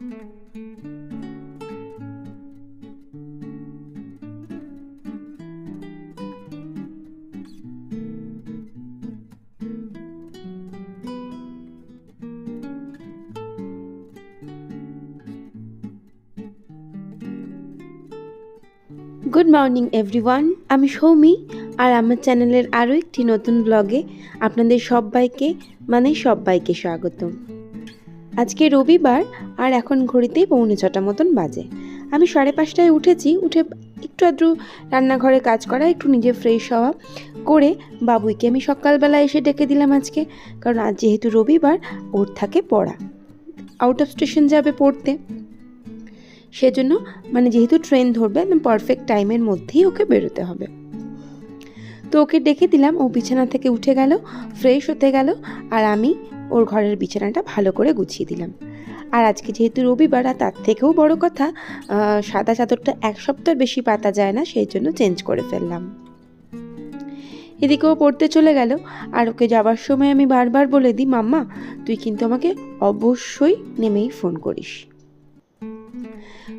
Good morning everyone আমি সৌমি, আর আমার চ্যানেলের আরও একটি নতুন ব্লগে আপনাদের সবাইকে মানে সবাইকে স্বাগত আজকে রবিবার আর এখন ঘড়িতেই পৌনে ছটা মতন বাজে। আমি সাড়ে পাঁচটায় উঠেছি, উঠে একটু আধটু রান্নাঘরে কাজ করা, একটু নিজে ফ্রেশ হওয়া করে বাবুইকে আমি সকালবেলা এসে ডেকে দিলাম আজকে, কারণ আজ যেহেতু রবিবার, ওর থাকে পড়া। আউট অফ স্টেশন যাবে পড়তে। সেজন্য মানে যেহেতু ট্রেন ধরবে পারফেক্ট টাইমের মধ্যেই ওকে বেরোতে হবে। তো ওকে ডেকে দিলাম, ও বিছানা থেকে উঠে গেল ফ্রেশ হতে গেল, আর আমি ওর ঘরের বিছানাটা ভালো করে গুছিয়ে দিলাম। আর আজকে যেহেতু রবিবার, আর তার থেকেও বড় কথা সাদা চাদরটা এক সপ্তাহ বেশি পাতা যায় না, সেই জন্য চেঞ্জ করে ফেললাম। এদিকে ও পড়তে চলে গেল, আর ওকে যাবার সময় আমি বারবার বলে দিই, মাম্মা, তুই কিন্তু আমাকে অবশ্যই নেমেই ফোন করিস।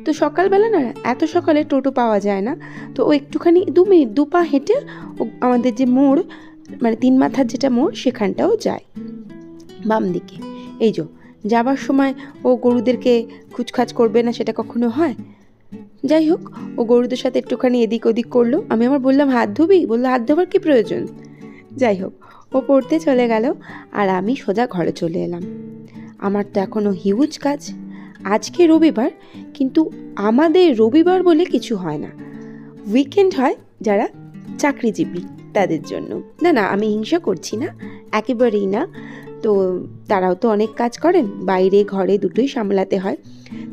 তো সকালবেলা না, এত সকালে টোটো পাওয়া যায় না, তো ও একটুখানি দু মিনিট, দু পা হেঁটে আমাদের যে মোড় মানে তিন মাথার যেটা মোড়, সেখানটাও যায়। বাম দিকে। এই যো, যাবার সময় ও গরুদেরকে খুচখাচ করবে না সেটা কখনো হয়? যাই হোক, ও গরুদের সাথে একটুখানি এদিক ওদিক করল। আমি আমার বললাম, হাত ধুবি? বলল, হাত ধোবার কী প্রয়োজন? যাই হোক, ও পড়তে চলে গেল আর আমি সোজা ঘরে চলে এলাম। আমার তো এখনও হিউজ কাজ। আজকে রবিবার, কিন্তু আমাদের রবিবার বলে কিছু হয় না। উইকেন্ড হয় যারা চাকরিজীবী, তাদের জন্য। না না, আমি হিংসা করছি না, একেবারেই না। তো তারাও তো অনেক কাজ করেন, বাইরে, ঘরে দুটোই সামলাতে হয়।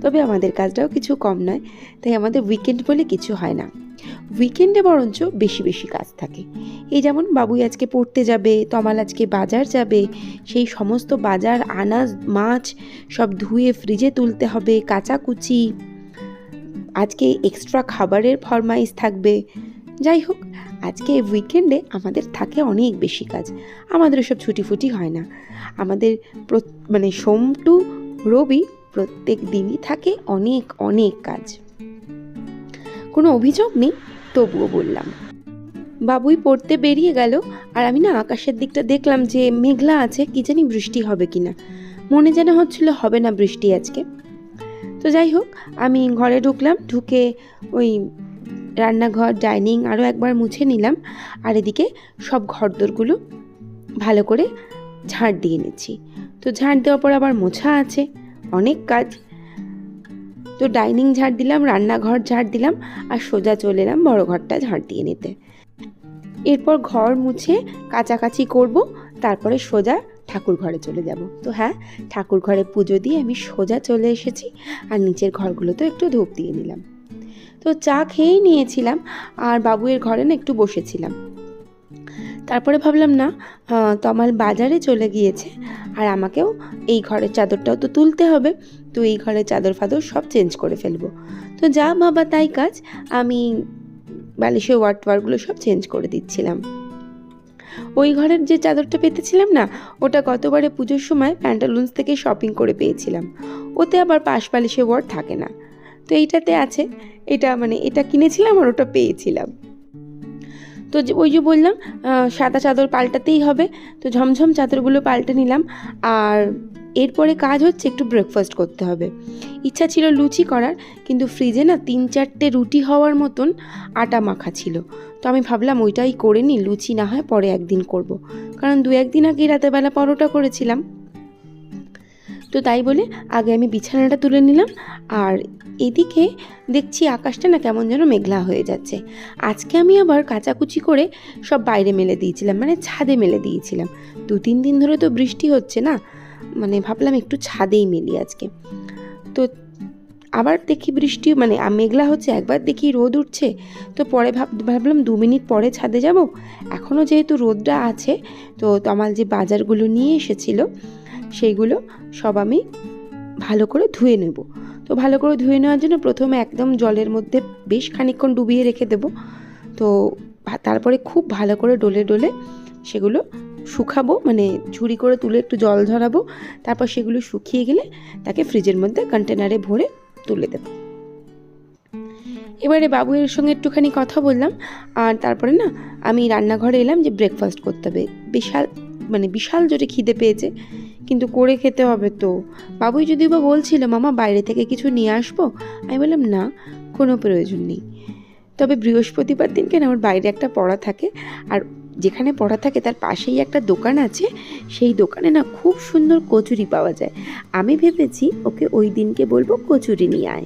তবে আমাদের কাজটাও কিছু কম নয়, তাই আমাদের উইকেন্ড বলে কিছু হয় না। উইকেন্ডে বরঞ্চ বেশি বেশি কাজ থাকে। এই যেমন বাবুই আজকে পড়তে যাবে, তমাল আজকে বাজার যাবে, সেই সমস্ত বাজার, আনাজ, মাছ সব ধুয়ে ফ্রিজে তুলতে হবে, কাচাকুচি। আজকে এক্সট্রা খাবারের ফরমাইশ থাকবে। যাই হোক, আজকে উইকেন্ডে আমাদের থাকে অনেক বেশি কাজ। আমাদের সব ছুটি ফুটি হয় না। আমাদের মানে সোম টু রবি প্রত্যেক দিনই থাকে অনেক অনেক কাজ। কোনো অভিযোগ নেই? তবুও বললাম। বাবুই পড়তে বেরিয়ে গেল, আর আমি না আকাশের দিকটা দেখলাম যে মেঘলা আছে, কি জানি বৃষ্টি হবে কি না মনে যেন হচ্ছিল হবে না বৃষ্টি আজকে। তো যাই হোক, আমি ঘরে ঢুকলাম, ঢুকে ওই রান্নাঘর, ডাইনিং আরও একবার মুছে নিলাম। আর এদিকে সব ঘরদোরগুলো ভালো করে ঝাড় দিয়ে নিচ্ছি। তো ঝাড় দেওয়ার পর আবার মোছা আছে, অনেক কাজ। তো ডাইনিং ঝাড় দিলাম, রান্নাঘর ঝাড় দিলাম, আর সোজা চলে এলাম বড় ঘরটা ঝাড় দিয়ে নিতে। এরপর ঘর মুছে কাচাকাচি করব, তারপরে সোজা ঠাকুর ঘরে চলে যাব। তো হ্যাঁ ঠাকুর ঘরে পুজো দিয়ে আমি সোজা চলে এসেছি, আর নিচের ঘরগুলোতেও একটু ধূপ দিয়ে নিলাম। তো চা খেয়েই নিয়েছিলাম আর বাবুয়ের ঘরে না একটু বসেছিলাম। তারপরে ভাবলাম, না তমাল বাজারে চলে গিয়েছে আর আমাকেও এই ঘরের চাদরটাও তো তুলতে হবে। তো এই ঘরের চাদর ফাদর সব চেঞ্জ করে ফেলব। তো যা বাবা তাই কাজ, আমি বালিশের ওয়ার্ড ওয়ারগুলো সব চেঞ্জ করে দিচ্ছিলাম। ওই ঘরের যে চাদরটা পেতেছিলাম না, ওটা গতবারে পুজোর সময় প্যান্টালুন্স থেকে শপিং করে পেয়েছিলাম। ওতে আবার পাশ বালিশের ওয়ার্ড থাকে না। তো এইটাতে আছে। এটা মানে এটা কিনেছিলাম আর ওটা পেয়েছিলাম। তো ওই যে বললাম সাদা চাদর পাল্টাতেই হবে। তো ঝমঝম চাদরগুলো পাল্টে নিলাম। আর এরপরে কাজ হচ্ছে একটু ব্রেকফাস্ট করতে হবে। ইচ্ছা ছিল লুচি করার, কিন্তু ফ্রিজে না তিন চারটে রুটি হওয়ার মতন আটা মাখা ছিল। তো আমি ভাবলাম ওইটাই করে নিই, লুচি না হয় পরে একদিন করব। কারণ দু একদিন আগে রাতেরবেলা পরোটা করেছিলাম। তো তাই বলে আগে আমি বিছানাটা তুলে নিলাম আর এদিকে দেখছি আকাশটা না কেমন যেন মেঘলা হয়ে যাচ্ছে। আজকে আমি আবার কাচাকুচি করে সব বাইরে মেলে দিয়েছিলাম মানে ছাদে মেলে দিয়েছিলাম। দু তিন দিন ধরে তো বৃষ্টি হচ্ছে না মানে ভাবলাম একটু ছাদেই মেলি আজকে। তো আবার দেখি বৃষ্টি মানে মেঘলা হচ্ছে, একবার দেখি রোদ উঠছে, তো পরে ভাব, ভাবলাম দু মিনিট পরে ছাদে যাব। এখনও যেহেতু রোদটা আছে, তো তমাল যে বাজারগুলো নিয়ে এসেছিল সেইগুলো সব আমি ভালো করে ধুয়ে নেব। তো ভালো করে ধুয়ে নেওয়ার জন্য প্রথমে একদম জলের মধ্যে বেশ খানিকক্ষণ ডুবিয়ে রেখে দেব। তো তারপরে খুব ভালো করে ডলে ডলে সেগুলো শুকাবো মানে ঝুড়ি করে তুলে একটু জল ঝরাবো, তারপর সেগুলো শুকিয়ে গেলে তাকে ফ্রিজের মধ্যে কন্টেনারে ভরে তুলে দেবো। এবারে বাবুয়ের সঙ্গে একটুখানি কথা বললাম, আর তারপরে না আমি রান্নাঘরে এলাম যে ব্রেকফাস্ট করতে হবে। বিশাল মানে বিশাল জোরে খিদে পেয়েছে। কিন্তু করে খেতে হবে তো। বাবুই যদিও বা বলছিল, মামা, বাইরে থেকে কিছু নিয়ে আসব? আমি বললাম, না, কোনো প্রয়োজন নেই। তবে বৃহস্পতিবার দিনকে না আমার বাইরে একটা পড়া থাকে। আর যেখানে পড়া থাকে, তার পাশেই একটা দোকান আছে। সেই দোকানে না খুব সুন্দর কচুরি পাওয়া যায়। আমি ভেবেছি ওকে ওই দিনকে বলব কচুরি নিয়ে আয়।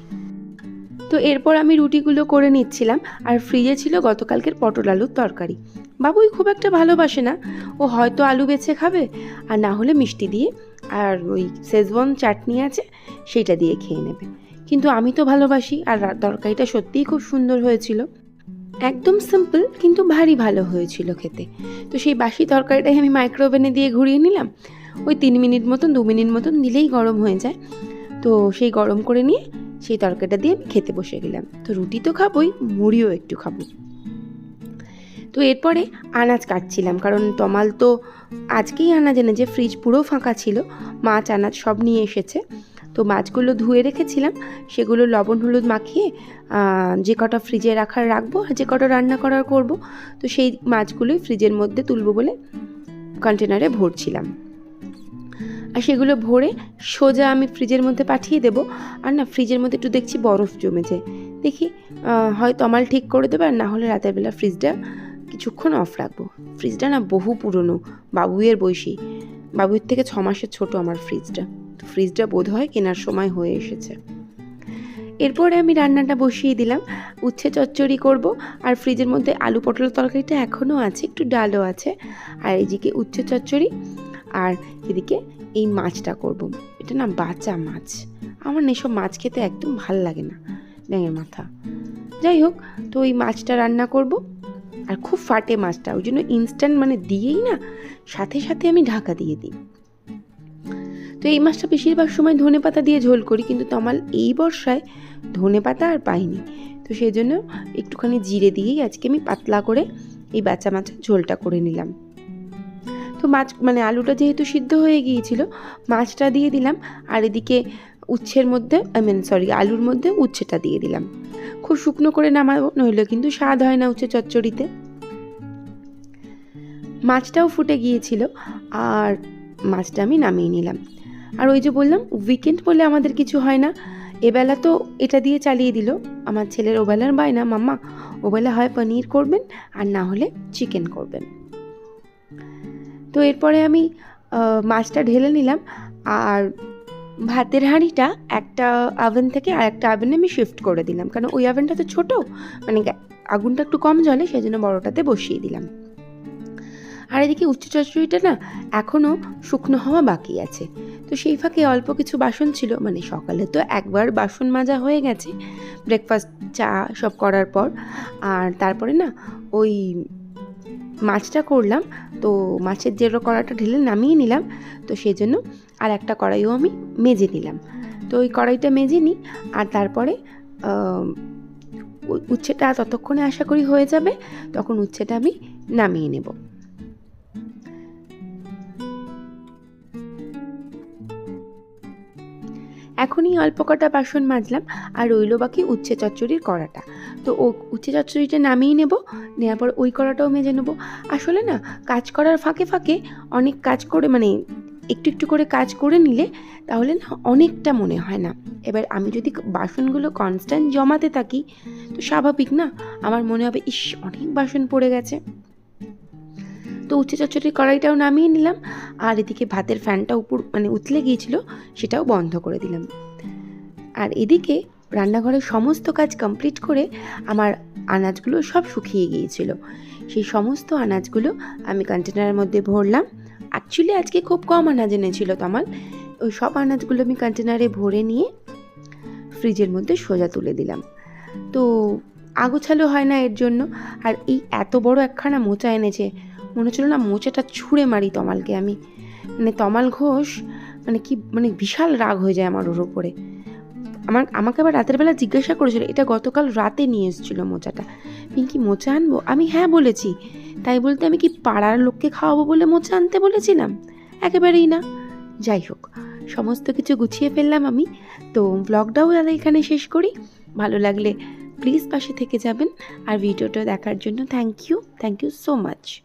তো এরপর আমি রুটিগুলো করে নিচ্ছিলাম। আর ফ্রিজে ছিল গতকালকের পটল আলুর তরকারি। বাবুই খুব একটা ভালোবাসে না। ও হয়তো আলু বেছে খাবে, আর না হলে মিষ্টি দিয়ে, আর ওই শেজওয়ান চাটনি আছে, সেইটা দিয়ে খেয়ে নেবে। কিন্তু আমি তো ভালোবাসি, আর তরকারিটা সত্যিই খুব সুন্দর হয়েছিল। একদম সিম্পল কিন্তু ভারী ভালো হয়েছিল খেতে। তো সেই বাসি তরকারিটাই আমি মাইক্রোওভেনে দিয়ে ঘুরিয়ে নিলাম। ওই তিন মিনিট মতন, দু মিনিট মতন দিলেই গরম হয়ে যায়। তো সেই গরম করে নিয়ে, সেই তরকারিটা দিয়ে আমি খেতে বসে গেলাম। তো রুটি তো খাবোই, মুড়িও একটু খাব। তো এরপরে আনাজ কাটছিলাম কারণ তমাল তো আজকেই আনাজ এনেছে ফ্রিজ পুরো ফাঁকা ছিল মাছ আনাজ সব নিয়ে এসেছে। তো মাছগুলো ধুয়ে রেখেছিলাম সেগুলো লবণ হলুদ মাখিয়ে যে কটা ফ্রিজে রাখার রাখব আর যে কটা রান্না করার করব তো সেই মাছগুলোই ফ্রিজের মধ্যে তুলবো বলে কন্টেনারে ভরছিলাম। আর সেগুলো ভরে সোজা আমি ফ্রিজের মধ্যে পাঠিয়ে দেবো। আর না ফ্রিজের মধ্যে একটু দেখছি বরফ জমেছে। দেখি আহ, হয় তমাল ঠিক করে দেবে আর না হলে রাতের বেলা ফ্রিজটা কিছুক্ষণ অফ রাখব। ফ্রিজটা না বহু পুরনো বাবুয়ের বয়সী। বাবুয়ের থেকে ছ মাসের ছোট আমার ফ্রিজটা তো ফ্রিজটা বোধ হয় কেনার সময় হয়ে এসেছে। এরপরে আমি রান্নাটা বসিয়ে দিলাম। উচ্ছে চচ্চড়ি করব আর ফ্রিজের মধ্যে আলু পটল তরকারিটা এখনও আছে, একটু ডালও আছে। আর এদিকে উচ্ছে চচ্চড়ি আর এদিকে এই মাছটা করব। এটা না বাচ্চা মাছ। আমার না এসব মাছ খেতে একদম ভালো লাগে না। ব্যাঙের মাথা। যাই হোক, তো ওই মাছটা রান্না করব। আর খুব ফাটে মাছটা, ওই জন্য ইনস্ট্যান্ট মানে দিয়েই না, সাথে সাথে আমি ঢাকা দিয়ে দিই। তো এই মাছটা বেশিরভাগ সময় ধনে পাতা দিয়ে ঝোল করি, কিন্তু তমাল এই বর্ষায় ধনে পাতা আর পাইনি। তো সেই জন্য একটুখানি জিরে দিয়েই আজকে আমি পাতলা করে এই বাচ্চা মাছের ঝোলটা করে নিলাম। তো মাছ মানে আলুটা যেহেতু সিদ্ধ হয়ে গিয়েছিল, মাছটা দিয়ে দিলাম, আর এদিকে উচ্ছের মধ্যে, আই মিন সরি আলুর মধ্যে উচ্ছেটা দিয়ে দিলাম। খুব শুকনো করে নামাবো, নইলে কিন্তু স্বাদ হয় না উচ্ছে চচ্চড়িতে। মাছটাও ফুটে গিয়েছিল, আর মাছটা আমি নামিয়ে নিলাম। আর ওই যে বললাম উইকেন্ড বলে আমাদের কিছু হয় না। এবেলা তো এটা দিয়ে চালিয়ে দিল। আমার ছেলের ওবেলার বায়না, মাম্মা, ওবেলা হয় পনির করবেন আর না হলে চিকেন করবেন। তো এরপরে আমি মাছটা ঢেলে নিলাম, আর ভাতের হাঁড়িটা একটা আভেন থেকে আর একটা আভেনে আমি শিফট করে দিলাম। কারণ ওই আভেনটা তো ছোটো মানে আগুনটা একটু কম জলে সেই জন্য বড়োটাতে বসিয়ে দিলাম। আর এদিকে উচ্চ চচ্চড়িটা না এখনও শুকনো হওয়া বাকি আছে। তো সেই ফাঁকে অল্প কিছু বাসন ছিল মানে সকালে তো একবার বাসন মাজা হয়ে গেছে ব্রেকফাস্ট চা সব করার পর। আর তারপরে না ওই মাছটা করলাম। তো মাছের যে কড়াটা ঢেলে নামিয়ে নিলাম। তো সেই জন্য আর একটা কড়াইও আমি মেজে নিলাম। তো ওই কড়াইটা মেজে নিই আর তারপরে উচ্ছেটা ততক্ষণে আশা করি হয়ে যাবে। তখন উচ্ছেটা আমি নামিয়ে নেব। এখনই অল্প কটা বাসন মাজলাম আর রইল বাকি উচ্ছে চচ্চড়ির কড়াটা। তো ও উচ্ছে চচ্চড়িটা নামিয়ে নেব নেওয়ার পর ওই কড়াটাও মেজে নেব। আসলে না, কাজ করার ফাঁকে ফাঁকে অনেক কাজ করে মানে একটু একটু করে কাজ করে নিলে তাহলে না অনেকটা মনে হয় না। এবার আমি যদি বাসনগুলো কনস্ট্যান্ট জমাতে থাকি, তো স্বাভাবিক না, আমার মনে হবে, ইস, অনেক বাসন পড়ে গেছে। তো উচ্ছে চচ্চড়ির কড়াইটাও নামিয়ে নিলাম। আর এদিকে ভাতের ফ্যানটা উপর মানে উতলে গিয়েছিল, সেটাও বন্ধ করে দিলাম। আর এদিকে রান্নাঘরের সমস্ত কাজ কমপ্লিট করে আমার আনাজগুলো সব শুকিয়ে গিয়েছিল। সেই সমস্ত আনাজগুলো আমি কন্টেনারের মধ্যে ভরলাম। অ্যাকচুয়ালি আজকে খুব কম আনাজ এনেছিল তামাল। ওই সব আনাজগুলো আমি কন্টেনারে ভরে নিয়ে ফ্রিজের মধ্যে সোজা তুলে দিলাম। তো আগোছালো হয় না এর জন্য। আর এই এত বড় একখানা মোচা এনেছে মনে হচ্ছিল না মোচাটা ছুঁড়ে মারি তমালকে আমি। মানে তমাল ঘোষ মানে কি মানে বিশাল রাগ হয়ে যায় আমার ওর ওপরে আমার, আমাকে আবার রাতের বেলা জিজ্ঞাসা করেছিল, এটা গতকাল রাতে নিয়ে এসেছিল মোচাটা। পিঙ্কি মোচা আনব? আমি হ্যাঁ বলেছি। তাই বলতে আমি কি পাড়ার লোককে খাওয়াবো বলে মোচা আনতে বলেছিলাম? একেবারেই না। যাই হোক, সমস্ত কিছু গুছিয়ে ফেললাম আমি। তো ব্লগটাও আর এখানে শেষ করি। ভালো লাগলে প্লিজ পাশে থেকে যাবেন। আর ভিডিওটা দেখার জন্য thank you thank you so much